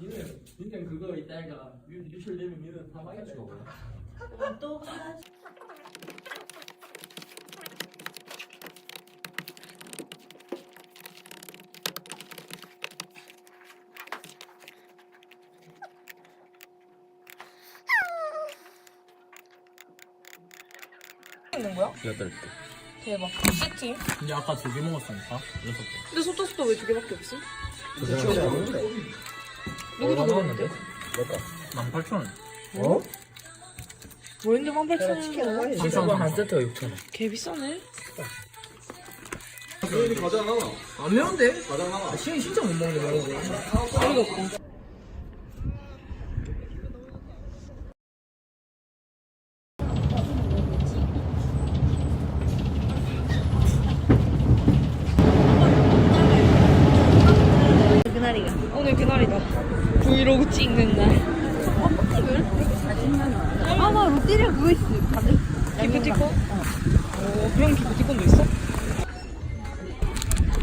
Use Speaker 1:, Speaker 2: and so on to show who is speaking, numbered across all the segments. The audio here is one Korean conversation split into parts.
Speaker 1: 니는 니는 그거 이따가 유- 유출되면 니는 다 망했지.
Speaker 2: 또 하나
Speaker 3: 있는 거야?
Speaker 1: 여덟 개.
Speaker 3: 대박. 세팅?
Speaker 1: 근데 아까 두 개 먹었으니까 여섯 개.
Speaker 3: 근데 소토스도 왜 두 개밖에 없어? 누구도 그러는데?
Speaker 1: 만 팔천 원.
Speaker 4: 어?
Speaker 3: 뭐였는데 18,000원?
Speaker 1: 삼천 원한 세트가 육천 원.
Speaker 3: 개 비싸네.
Speaker 4: 가잖아.
Speaker 1: 안 매운데?
Speaker 4: 가잖아.
Speaker 1: 시이 진짜 못 먹는데.
Speaker 3: 어이가 없고.
Speaker 2: 그날이가
Speaker 3: 오늘 그날이다. 브이로그 찍는 날.
Speaker 2: 아마 롯데리아 그거 있어 가득
Speaker 3: 기프티콘? 어, 그런 기프티콘도 있어?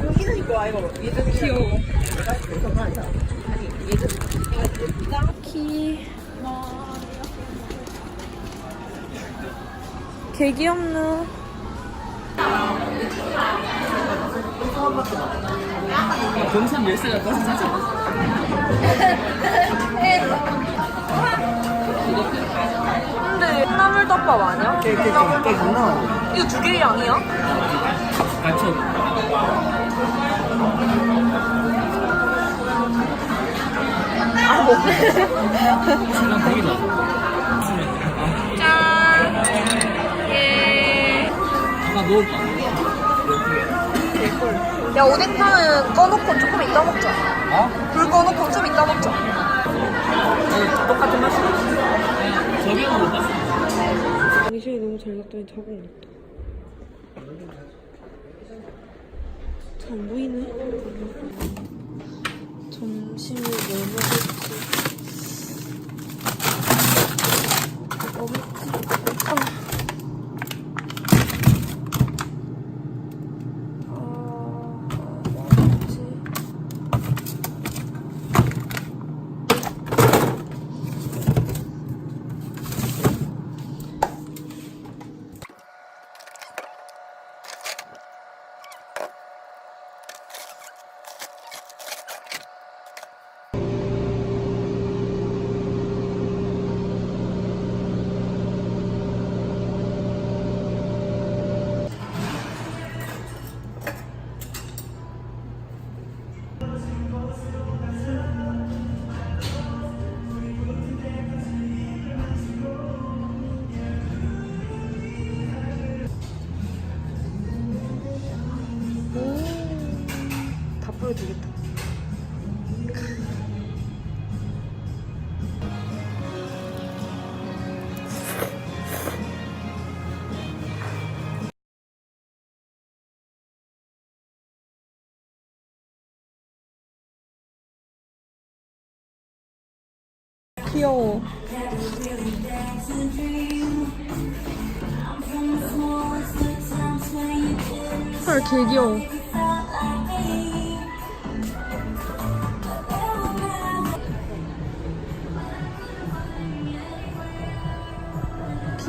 Speaker 2: 여기는 이거 아이가
Speaker 3: 귀여워. 키. 개 귀엽노.
Speaker 1: 경산 열쇠가 꺼서 사자.
Speaker 3: 근데 콩나물덮밥 아니야? 이거 두 개의 양이야?
Speaker 1: 맞춰. 신랑 되게 나.
Speaker 3: 짠. 예.
Speaker 1: 하나 넣을까?
Speaker 3: 야 오뎅탕은 꺼놓고 조금 이따 먹자.
Speaker 1: 어?
Speaker 3: 불 꺼놓고 좀 이따 먹자.
Speaker 1: 똑같은 맛이야. 저기는 못 봤어.
Speaker 3: 당신이 너무 잘 났더니 자고 났다. 잘안 보이네. 점심을 뭐 먹을지. 보여주겠다. 귀여워. 헐, 개 귀여워.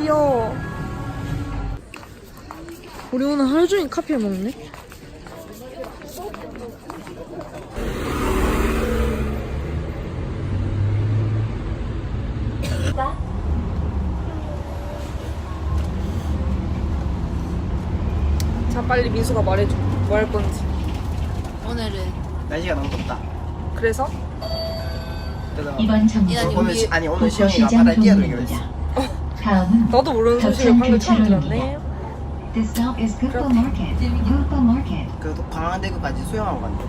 Speaker 3: 귀여워. 우리 오늘 하루 종일 카페 먹네. 자, 빨리 민수가 말해줘. 뭐 할 건지.
Speaker 2: 오늘은
Speaker 4: 날씨가 너무 덥다.
Speaker 3: 그래서?
Speaker 4: 그래서
Speaker 5: 이번
Speaker 2: 이란이
Speaker 4: 오늘 시, 아니 오늘 시영이가 바다에 뛰어들기로 했어.
Speaker 3: 나도 모르는 소식을 방금 처음 들었네.
Speaker 5: The stop is Gupta Market. Gupta Market.
Speaker 4: 그래도 광안대교까지 수영하고 간대.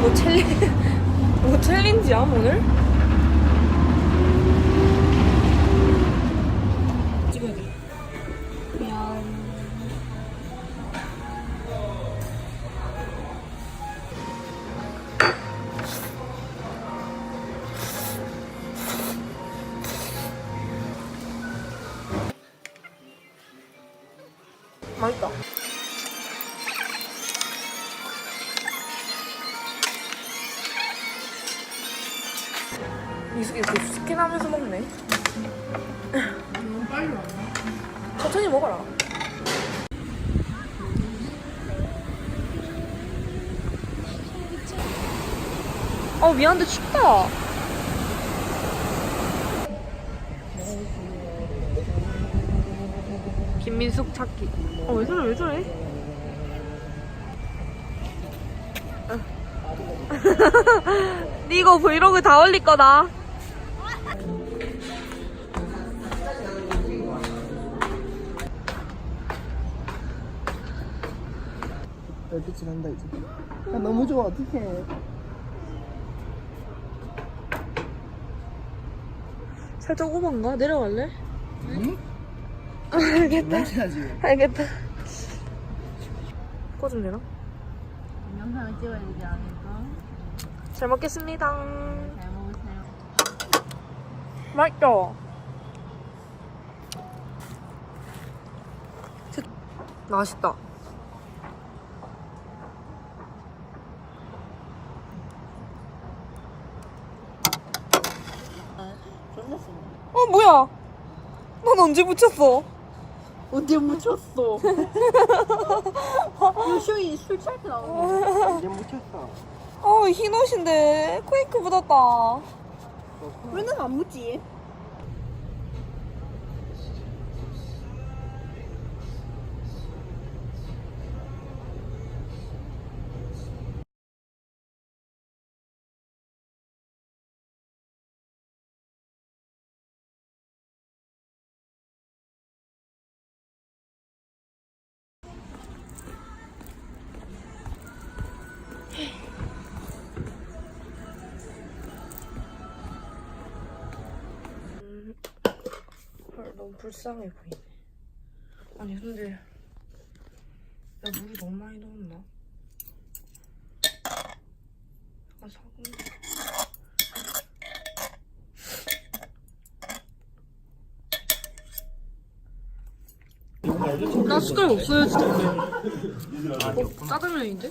Speaker 3: 뭐 챌린, 뭐 챌린지야, 오늘? 이렇게 이렇게 스캔하면서 먹네. 너무 빨리 왔나? 천천히 먹어라. 어 미안한데 춥다. 김민숙 찾기. 어왜 저래 왜 저래? 니 이거 브이로그 다 올릴 거다.
Speaker 4: 별빛이 난다 이제 아, 너무 좋아 어떡해
Speaker 3: 살짝 오반가? 내려갈래?
Speaker 4: 응?
Speaker 3: 알겠다. 알겠다. 꺼좀 되나?
Speaker 2: 영상을 찍어야 되지 않을까?
Speaker 3: 잘 먹겠습니다.
Speaker 2: 잘 먹으세요.
Speaker 3: 맛있다. 맛있다. 어 뭐야? 넌 언제 붙였어?
Speaker 2: 언제 묻혔어? 요쇼이 술 취할 때 나오는 거.
Speaker 4: 이제 묻혔어
Speaker 3: 어 흰 옷인데 코이크 묻었다.
Speaker 2: 우리는 안 묻지?
Speaker 3: 너무 불쌍해 보이네. 아니 근데 야 물이 너무 많이 넣었나? 약간 사고. 나 숟가락 없어요 진짜. 어, 짜장면인데?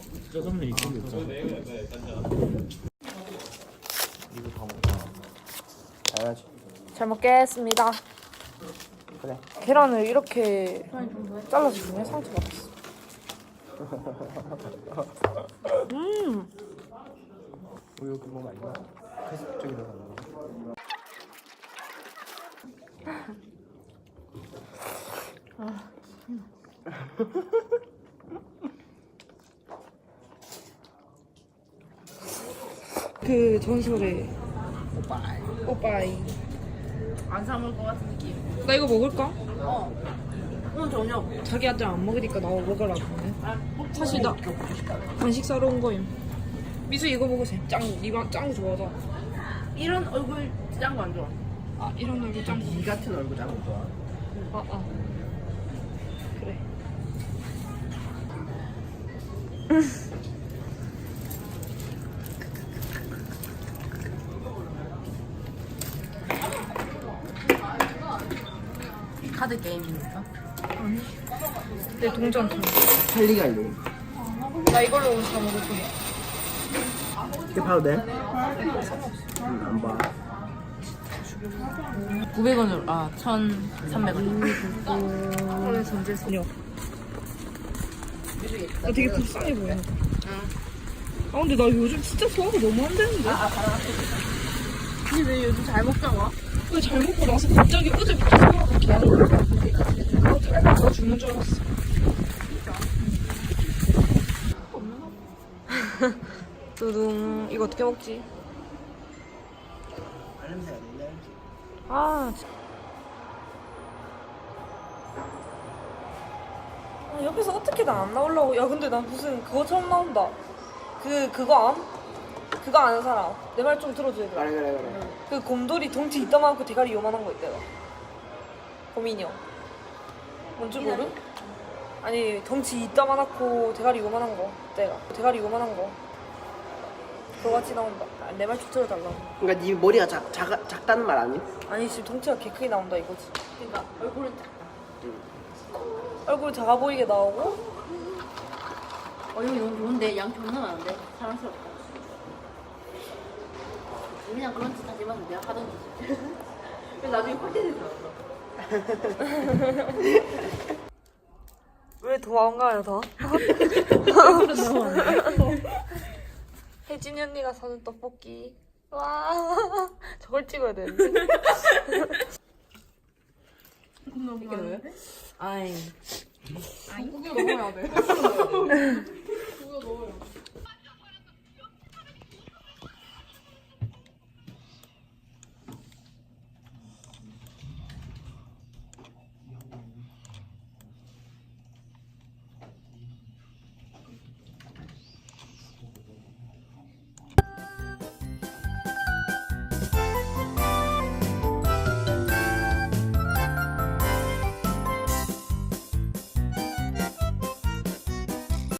Speaker 4: 당연하지
Speaker 3: 잘 먹겠습니다.
Speaker 4: 그래
Speaker 3: 계란을 이렇게 잘라서 주네 상처 받았어. 음.
Speaker 4: 우유 그거 말고 그래서 저기 들어가는
Speaker 3: 거그 전설의 오빠이. 오빠이.
Speaker 2: 안 사먹을 것 같은 느낌.
Speaker 3: 나 이거 먹을까?
Speaker 2: 오늘 저녁.
Speaker 3: 자기한테 안 먹으니까 나 먹으라고 네 사실 나 간식 사러 온 거임. 미수 이거 먹으세요. 짱, 니가 짱 좋아하잖아.
Speaker 2: 이런 얼굴 짠거안 좋아.
Speaker 3: 아 이런 얼굴 짱.
Speaker 4: 이 같은 얼굴 짱 좋아
Speaker 3: 아 아.
Speaker 2: 카드 게임입니까?
Speaker 3: 내 동전 좀.
Speaker 4: 찰리 갈리
Speaker 3: 나 이걸로 다 먹을 거야.
Speaker 4: 이게 봐도 돼? 응 안 봐
Speaker 2: 900원으로, 아, 1,300원.
Speaker 3: 오늘 전제 소녀. 나 되게 불쌍해 보여. 아 근데 나 요즘 진짜 소화가 너무 안 되는데.
Speaker 2: 근데 왜 요즘 잘 먹자고?
Speaker 3: 왜잘 먹고 나서 갑자기 어제부터 소화가 계속 나도 닮아서 죽는 줄 알았어. 두둥 이거 어떻게 먹지? 아 진- 아, 옆에서 어떻게 나안 나오려고. 야 근데 나 무슨 그거 처음 나온다. 그 그거 암? 그거 아는 사람 내 말 좀 들어줘야 돼
Speaker 4: 그래 그래 그래
Speaker 3: 그 곰돌이 덩치 이따만하고 대가리 요만한 거 있대요. 곰인형. 뭔지 모르? 아니 덩치 이따만하고 대가리 요만한 거. 내가 대가리 요만한 거. 그거 같이 나온다. 내 말 좀 들어달라고.
Speaker 4: 그러니까 네 머리가 작, 작, 작다는 말 아니?
Speaker 3: 아니 지금 덩치가 개 크게 나온다 이거지.
Speaker 2: 그러니까 얼굴은 작다.
Speaker 3: 얼굴 작아 보이게 나오고
Speaker 2: 어 이거 너무 좋은데 양 존나 많은데 사랑스럽다. 그냥 그런 짓 하지 마서 내가 하던 짓. 그래서 나중에 꼴찌돼서
Speaker 3: 왜 도망가요 더? 혜진이 언니가 사는 떡볶이 와 저걸 찍어야 되는데
Speaker 2: 이게 뭐야? 아이.
Speaker 4: 고기 먹어야 돼.